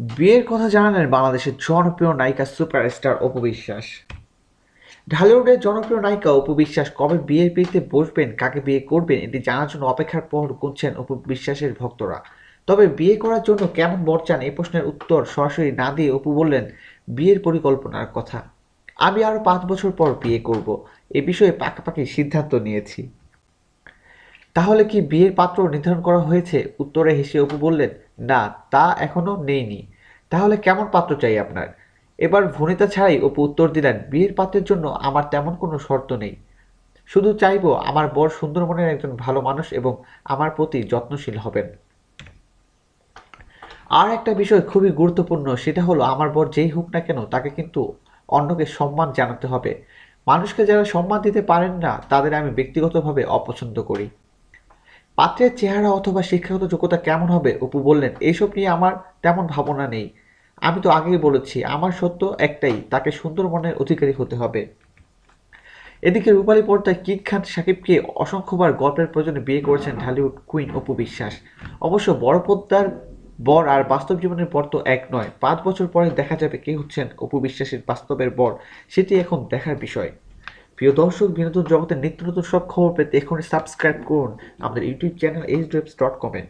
বিয়ের কথা জানালেন বাংলাদেশের জনপ্রিয় নায়িকা সুপারস্টার অপু বিশ্বাস। ঢালিউডের জনপ্রিয় নায়িকা অপু বিশ্বাস কবে বিয়ের পিড়িতে বসবেন, কাকে বিয়ে করবেন, এটি জানার জন্য অপেক্ষার পর গুনছেন অপু বিশ্বাসের ভক্তরা। তবে বিয়ে করার জন্য কেমন বর চান, এই প্রশ্নের উত্তর সরাসরি না দিয়ে অপু বললেন, বিয়ের পরিকল্পনার কথা। আমি আরও পাঁচ বছর পর বিয়ে করব, এ বিষয়ে পাকাপাকি সিদ্ধান্ত নিয়েছি। তাহলে কি বিয়ের পাত্র নির্ধারণ করা হয়েছে? উত্তরে হেসে অপু বললেন, না, তা এখনও নেইনি। তাহলে কেমন পাত্র চাই আপনার? এবার ভনিতা ছাড়াই অপু উত্তর দিলেন, বিয়ের পাত্রের জন্য আমার তেমন কোনো শর্ত নেই। শুধু চাইব আমার বর সুন্দর মনের একজন ভালো মানুষ এবং আমার প্রতি যত্নশীল হবেন। আর একটা বিষয় খুবই গুরুত্বপূর্ণ, সেটা হলো আমার বর যেই হোক না কেন তাকে কিন্তু অন্যকে সম্মান জানাতে হবে। মানুষকে যারা সম্মান দিতে পারেন না, তাদের আমি ব্যক্তিগতভাবে অপছন্দ করি। পাত্রের চেহারা অথবা শিক্ষাগত যোগ্যতা কেমন হবে? অপু বললেন এইসব নিয়ে আমার তেমন ভাবনা নেই। আমি তো আগেই বলেছি, আমার সত্য একটাই, তাকে সুন্দর মনের অধিকারী হতে হবে। এদিকে রূপালী পর্দায় কিক খান সাকিবকে অসংখ্যবার গল্পের প্রয়োজনে বিয়ে করেছেন ঢালিউড কুইন অপু বিশ্বাস। অবশ্য বড় পর্দার বর আর বাস্তব জীবনের বর তো এক নয়, পাঁচ বছর পরে দেখা যাবে কে হচ্ছেন অপু বিশ্বাসের বাস্তবের বর, সেটি এখন দেখার বিষয়। প্রিয় দর্শক, বিনোদন জগতের নিত্য নতুন সব খবর পেতে এখনই সাবস্ক্রাইব করুন আমাদের YouTube channel H dot comment